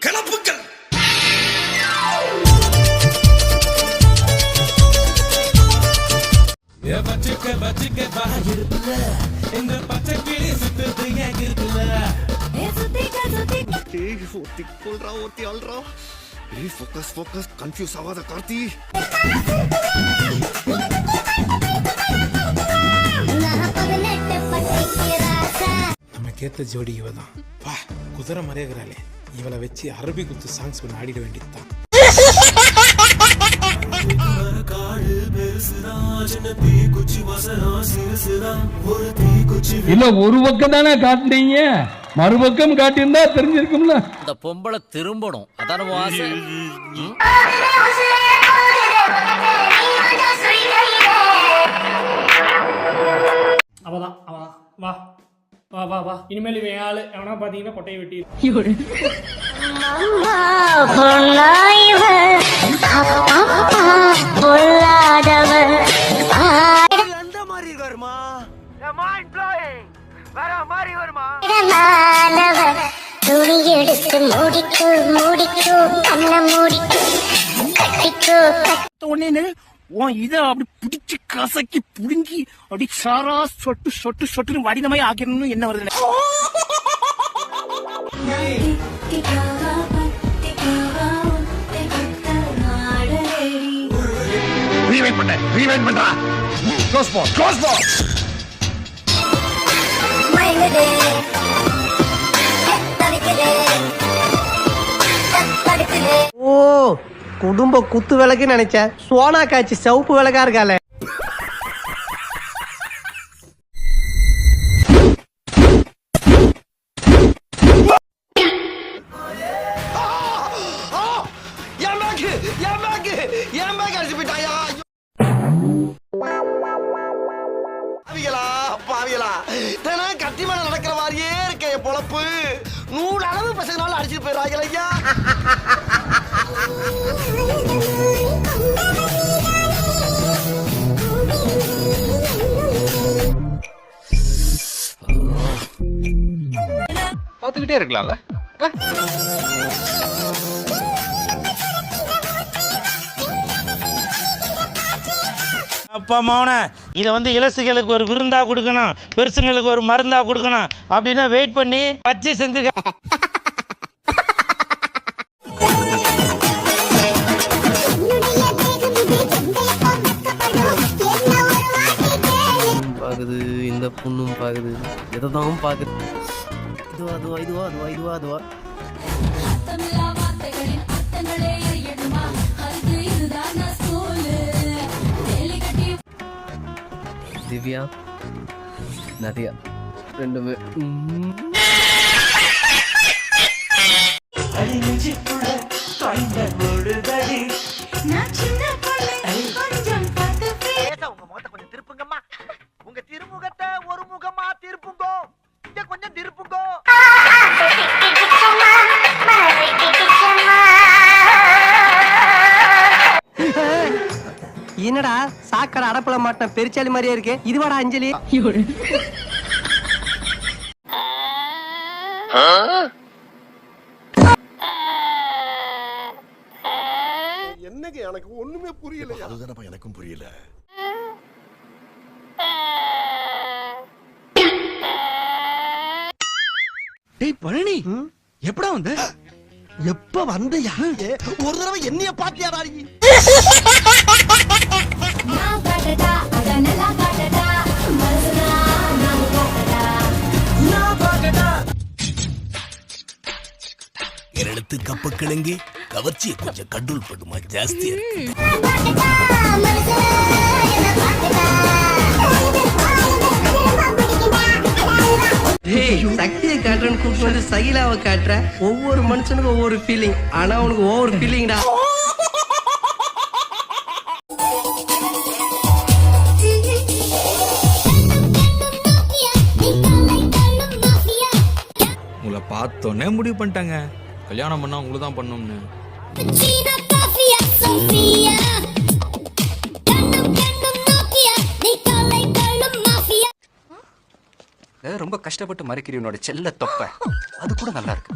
கலப்புக்கள் ஏய் ஒத்தி கொள்றா ஒத்தி அல்றா ஏய் ஃபோக்கஸ் ஃபோக்கஸ் கன்ஃபியூஸ் ஆகாத கார்த்தி நமக்கேத்த ஜோடி இவதான். குதிரை மறையகிறாளே இவளை வச்சு அரபி குத்து சாங்ஸ் ஒன்று ஆடிட வேண்டியதுதான். இல்ல ஒரு பக்கம் தானே காட்டுனீங்க மறுபக்கம் காட்டியிருந்தா தெரிஞ்சிருக்கும்ல. இந்த பொம்பளை திரும்பணும். அதான ஆசை? அவதான் அவதான். வா. வா வா வா. இனிமேல் இவன் ஆளு. எவனா பாத்தீங்கன்னா கொட்டையை வெட்டி துணி எடுத்து மூடிக்கோ மூடிக்கோ கண்ண மூடிக்கோ கட்டிக்கோ உடனே உன் இத அப்படி பிடிச்சு கசக்கி புடுங்கி அப்படி சாரா சொட்டு சொட்டு சொட்டுன்னு வடினமாய் ஆக்கிடணும் என்ன வருது ரீவைண்ட் பண்ண ரீவைண்ட் பண்றா. க்ளோஸ் போ க்ளோஸ் போ மயங்குதே தவிக்குதே தடுக்குதே ஓ குடும்ப குத்து விளக்கு நினைச்சேன். சோனா காய்ச்சி சிவப்பு விளக்கா இருக்காளே. என் அடிச்சு நடக்கிற மாதிரியே இருக்க பொழப்பு. நூறு அளவு பசங்களால அடிச்சுட்டு போயிடுறாங்க ஐயா. பார்த்துக்கிட்டே இருக்கலாம்ல. அப்பா மௌன இதை வந்து இலசுகளுக்கு ஒரு விருந்தா கொடுக்கணும் பெருசுங்களுக்கு ஒரு மருந்தா கொடுக்கணும் அப்படின்னா வெயிட் பண்ணி வச்சு செஞ்சு பாக்குது இந்த பொண்ணும் பாக்குது எதை தான் பாக்குது இதுவா அதுவா இதுவா அதுவா இதுவா அதுவா திவ்யா நதியா ரெண்டுமே. உங்க முகத்தை கொஞ்சம் திருப்புங்கம்மா உங்க திருமுகத்தை ஒரு முகமா திருப்புங்கோ கொஞ்சம் திருப்புங்கோ என்னடா சாக்கடை அடப்புல மாட்டின பெருச்சாலி மாதிரியே இருக்கு. இதுவாடா அஞ்சலி? என்னங்க எனக்கு ஒண்ணுமே புரியல அதுதானப்பா எனக்கும் புரியல. டேய் பழனி. எப்படா வந்த? எப்ப வந்த ஒரு தடவை என்னைய பாத்தியாடா நீ? கப்ப கிழங்கு கவர்ச்சியை கொஞ்சம் கண்ட்ரோல் பண்ணுமா? ஜாஸ்தியா இருக்கு. சக்தியை காட்டுறேன்னு கூப்பிட்டு வந்து சகிலாவை காட்டுற. ஒவ்வொரு மனுஷனுக்கும் ஒவ்வொரு ஃபீலிங் ஆனா உனக்கு ஒவ்வொரு ஃபீலிங்டா உங்களை பார்த்தோன்னே முடிவு பண்ணிட்டாங்க. கல்யாணம் பண்ணா உங்களுக்கு தான் பண்ணணும்னு ரொம்ப கஷ்டப்பட்டு மறைக்கிறீ உன்னோட செல்ல தொப்ப. அது கூட நல்லா இருக்கு.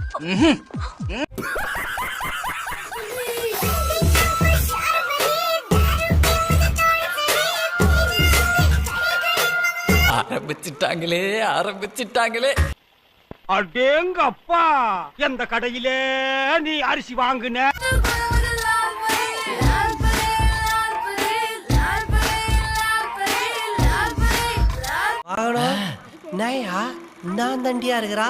ஆரம்பிச்சிட்டாங்களே ஆரம்பிச்சிட்டாங்களே. அடேங்க அப்பா எந்த கடையிலே நீ அரிசி வாங்குன? நாயா நான் தண்டியா இருக்கிறா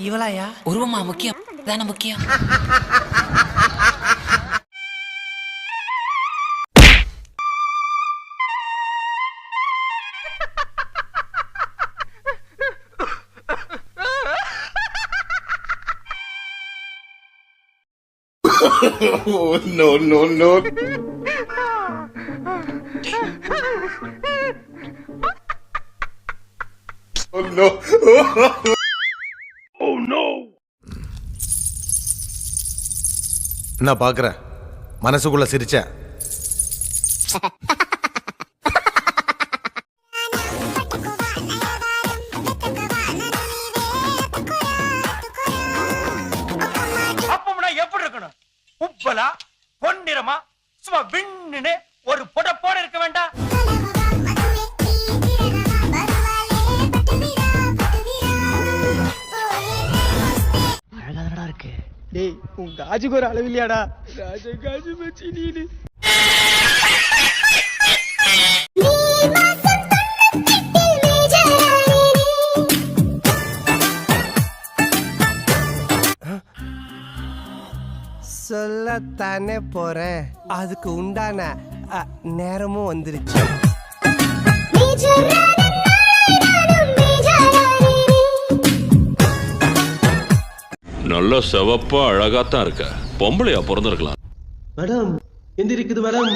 இவளாயா? உருவமா முக்கியம். தானே முக்கியம். நோ நோ நோ நோ என்ன பாக்குற மனசுக்குள்ள சிரிச்ச அப்பம்னா எப்படி இருக்கணும்? உப்பலா பொன்னிறமா சும்மா விண்ணுன்னு ஒரு புடப்போட இருக்க வேண்டாம். டேய் உன் காஜுக்கு ஒரு அளவு இல்லையாடா? ராஜ காஜு வச்சு நீனு. சொல்லத்தானே போறேன். அதுக்கு உண்டான நேரமும் வந்துருச்சு. நல்ல செவப்பா அழகாத்தான் இருக்க. பொம்பளையா பிறந்திருக்கலாம். மேடம் எந்திரிக்குது மேடம்.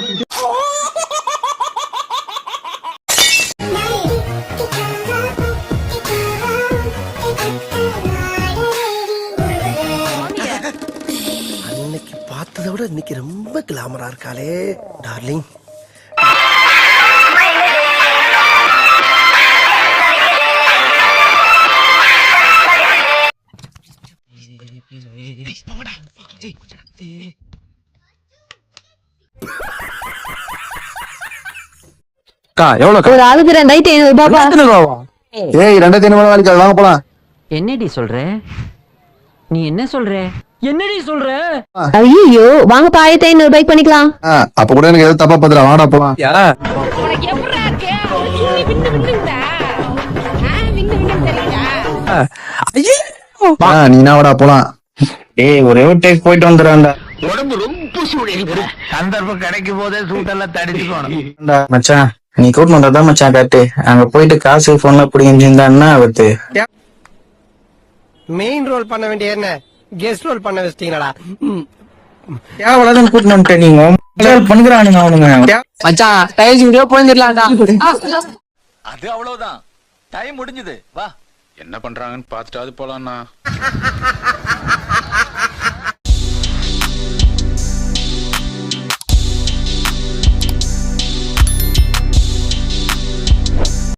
அன்னைக்கு பார்த்ததை விட இன்னைக்கு ரொம்ப கிளாமரா இருக்காளே டார்லிங் ஒரு ஆளுக்கு ரெண்டாயிரத்தி ஐநூறு ரூபாய் ஏய். ரெண்டாயிரத்தி ஐநூறு நாளைக்கு வாங்க போலாம். என்னடி சொல்ற? நீ என்ன சொல்ற? என்னடி சொல்ற? ஐயோ வாங்கப்பா ஆயிரத்தி ஐநூறு ரூபாய்க்கு பண்ணிக்கலாம். அப்ப கூட எனக்கு எதாவது தப்பா பத்திரம் வாடா போலாம். நீ வாடா போலாம். ஏய் ஒரே ஒரு டேக் போயிட்டு வந்துடுறேன்டா. உடம்பு ரொம்ப சூழல் சந்தர்ப்பம் கிடைக்கும் போதே சூட்டெல்லாம் தடிச்சுக்கணும். மச்சான்? நீ கூட்டு வந்ததான் மச்சான் காட்டு. அங்க போயிட்டு காசு போன்ல பிடிங்கிருந்தான்னா அவத்து மெயின் ரோல் பண்ண வேண்டிய என்ன? கெஸ்ட் ரோல் பண்ண வச்சிட்டீங்களா தேவையில்லாத கூட்டு வந்துட்டேன் நீங்க பண்ணுகிறானுங்க அவனுங்க. மச்சான் டைல்ஸ் வீடியோ போயிருந்துடலாம்டா. அது அவ்வளவுதான். டைம் முடிஞ்சது. வா. என்ன பண்றாங்கன்னு பார்த்துட்டு அது போலாம்ண்ணா.